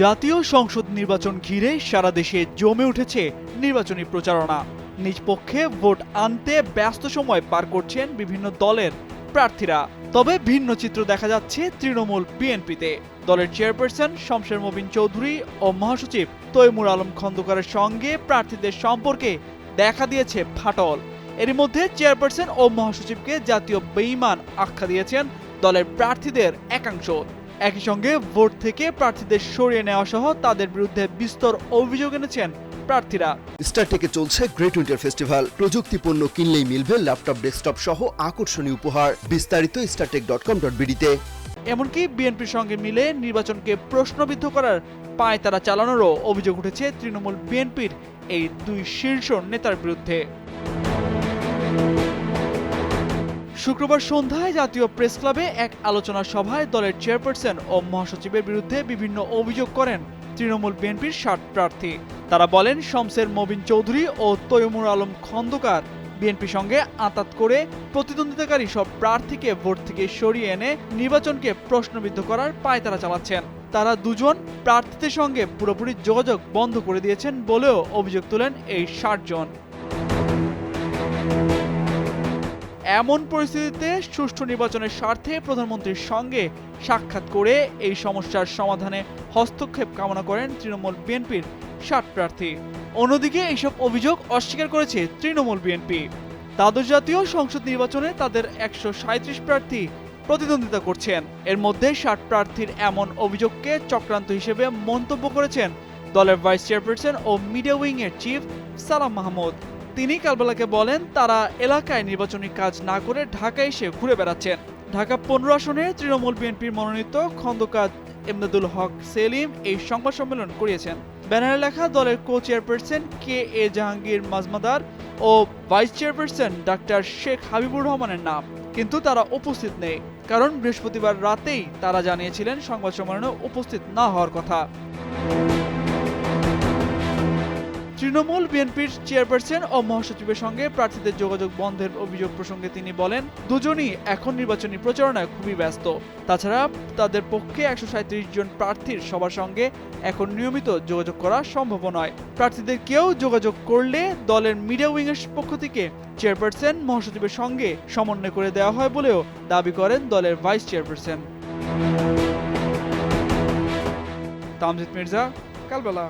জাতীয় সংসদ নির্বাচন ঘিরে সারা দেশে জমে উঠেছে নির্বাচনী প্রচারণা। নিজ পক্ষে ভোট আনতে ব্যস্ত সময় পার করছেন বিভিন্ন দলের প্রার্থীরা। তবে ভিন্ন চিত্র দেখা যাচ্ছে তৃণমূল বিএনপিতে। দলের চেয়ারপারসন শমশের মবিন চৌধুরী ও মহাসচিব তৈমুর আলম খন্দকারের সঙ্গে প্রার্থীদের সম্পর্কে দেখা দিয়েছে ফাটল। এরই মধ্যে চেয়ারপারসন ও মহাসচিবকে জাতীয় বেইমান আখ্যা দিয়েছেন দলের প্রার্থীদের একাংশ। একই সঙ্গে ভোট থেকে প্রার্থীদের সরিয়ে নেওয়া সহ তাদের বিরুদ্ধে বিস্তর অভিযোগ এনেছেন প্রার্থীরা। স্টারটেকে চলছে গ্রেট উইন্টার ফেস্টিভ্যাল প্রযুক্তি পণ্য কিনলেই মিলবে ল্যাপটপ ডেস্কটপ সহ আকর্ষণীয় উপহার। বিস্তারিত স্টারটেক ডট কম ডট বিডিতে এমনকি বিএনপির সঙ্গে মিলে নির্বাচনকে প্রশ্নবিদ্ধ করার পায়তারা চালানোরও অভিযোগ উঠেছে তৃণমূল বিএনপির এই দুই শীর্ষ নেতার বিরুদ্ধে। শুক্রবার সন্ধ্যায় জাতীয় প্রেস ক্লাবে এক আলোচনা সভায় দলের চেয়ারপারসন ও মহাসচিবের বিরুদ্ধে বিভিন্ন অভিযোগ করেন তৃণমূল বিএনপির ষাট প্রার্থী। তারা বলেন, শমসের মবিন চৌধুরী ও তৈমুর আলম খন্দকার বিএনপি সঙ্গে আতাত করে প্রতিদ্বন্দ্বিতাকারী সব প্রার্থীকে ভোট থেকে সরিয়ে এনে নির্বাচনকে প্রশ্নবিদ্ধ করার পায়তারা চালাচ্ছেন। তারা দুজন প্রার্থীদের সঙ্গে পুরোপুরি যোগাযোগ বন্ধ করে দিয়েছেন বলেও অভিযোগ তোলেন এই ষাট জন। এমন পরিস্থিতিতে সুষ্ঠু নির্বাচনের স্বার্থে প্রধানমন্ত্রীর সঙ্গে সাক্ষাৎ করে এই সমস্যার সমাধানে হস্তক্ষেপ কামনা করেন তৃণমূল বিএনপির ষাট প্রার্থী। অন্যদিকে এইসব অভিযোগ অস্বীকার করেছে তৃণমূল বিএনপি। দ্বাদশ জাতীয় সংসদ নির্বাচনে তাদের একশো সাঁত্রিশ প্রার্থী প্রতিদ্বন্দ্বিতা করছেন। এর মধ্যে ষাট প্রার্থীর এমন অভিযোগকে চক্রান্ত হিসেবে মন্তব্য করেছেন দলের ভাইস চেয়ারপারসন ও মিডিয়া উইং এর চিফ সালাম মাহমুদ। তিনি কালবেলাকে বলেন, তারা এলাকায় নির্বাচনী কাজ না করে ঢাকায় এসে ঘুরে বেড়াচ্ছেন। ঢাকা পনেরো আসনে তৃণমূল বিএনপির মনোনীত খন্দকার এমদাদুল হক সেলিম এই সংবাদ সম্মেলন করিয়েছেন। ব্যানারে লেখা, দলের co chairperson K A Jahangir Majumder O vice chairperson doctor Sheikh Habibur রহমানের নাম। কিন্তু তারা উপস্থিত নেই, কারণ বৃহস্পতিবার রাতেই তারা জানিয়েছিলেন, সংবাদ সম্মেলনে উপস্থিত না হওয়ার কথা। তৃণমূল বিএনপির চেয়ারপারসন ও মহাসচিবের সঙ্গে প্রার্থীদের যোগাযোগ বন্ধের অভিযোগ প্রসঙ্গে তিনি বলেন, দুজনই এখন নির্বাচনী প্রচারণায় খুবই ব্যস্ত। তাছাড়া তাদের পক্ষে একশো জন প্রার্থীর সবার সঙ্গে এখন নিয়মিত যোগাযোগ করা সম্ভব নয়। প্রার্থীদের কেউ যোগাযোগ করলে দলের মিডিয়া উইংয়ের পক্ষ থেকে চেয়ারপারসন মহাসচিবের সঙ্গে সমন্বয় করে দেওয়া হয় বলেও দাবি করেন দলের ভাইস চেয়ারপারসন। তামজিদ মির্জা, কালবেলা।